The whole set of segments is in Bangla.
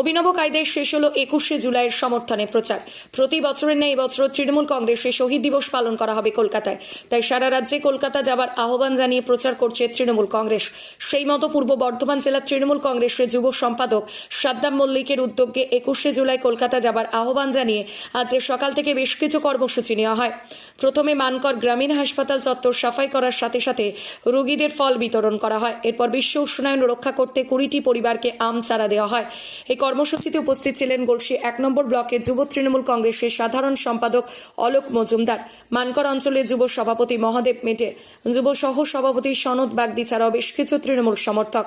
অভিনব কায়দায় শেষ হলো একুশে জুলাইয়ের সমর্থনে প্রচার। প্রতি বছরের ন্যায় এবছর তৃণমূল কংগ্রেসে শহীদ দিবস পালন করা হবে কলকাতায়। তাই সারা রাজ্যে কলকাতা যাবার আহ্বান জানিয়ে প্রচার করছে তৃণমূল কংগ্রেস। সেই মতো পূর্ব বর্ধমান জেলার তৃণমূল কংগ্রেসের যুব সম্পাদক সাদ্দাম মল্লিকের উদ্যোগে একুশে জুলাই কলকাতা যাবার আহ্বান জানিয়ে আজ সকাল থেকে বেশ কিছু কর্মসূচি নেওয়া হয়। প্রথমে মানকর গ্রামীণ হাসপাতাল চত্বর সাফাই করার সাথে সাথে রোগীদের ফল বিতরণ করা হয়। এরপর বিশ্ব উষ্ণায়ন রক্ষা করতে কুড়িটি পরিবারকে আম চারা দেওয়া হয়। কর্মসূচিতে উপস্থিত ছিলেন গলসি এক নম্বর ব্লকে যুব তৃণমূল কংগ্রেসের সাধারণ সম্পাদক অলোক মজুমদার, মানকর অঞ্চলে যুব সভাপতি মহাদেব মেটে, যুব সহ সভাপতি সনদ বাগদি ছাড়াও বেশ কিছু তৃণমূল সমর্থক।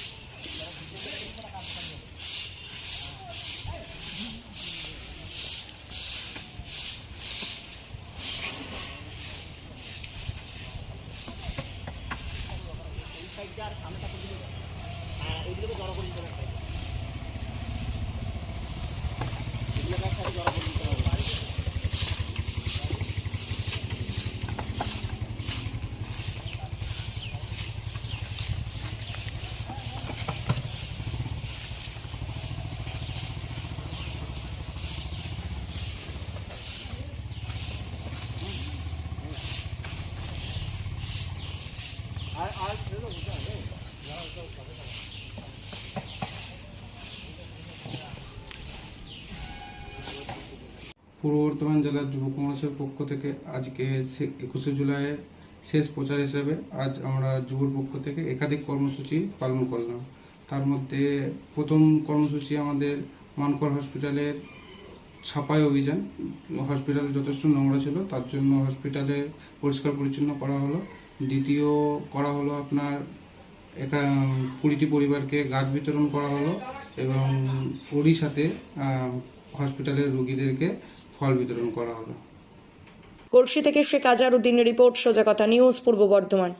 পূর্ব বর্ধমান জেলার যুব কংগ্রেসের পক্ষ থেকে আজকে একুশে জুলাইয়ের শেষ প্রচার হিসেবে আজ আমরা যুবর পক্ষ থেকে একাধিক কর্মসূচি পালন করলাম। তার মধ্যে প্রথম কর্মসূচি আমাদের মানকর হসপিটালের ছাপাই অভিযান। হসপিটালে যথেষ্ট নোংরা ছিল, তার জন্য হসপিটালে পরিষ্কার পরিচ্ছন্ন করা হলো। দ্বিতীয় করা হলো আপনার একা কুড়িটি পরিবারকে গাছ বিতরণ করা হলো এবং ওরই সাথে হসপিটালের রোগীদেরকে ফল বিতরণ করা হলো। কলসি থেকে শেখ আজারউদ্দিনের রিপোর্ট, সোজা কথা নিউজ, পূর্ব বর্ধমান।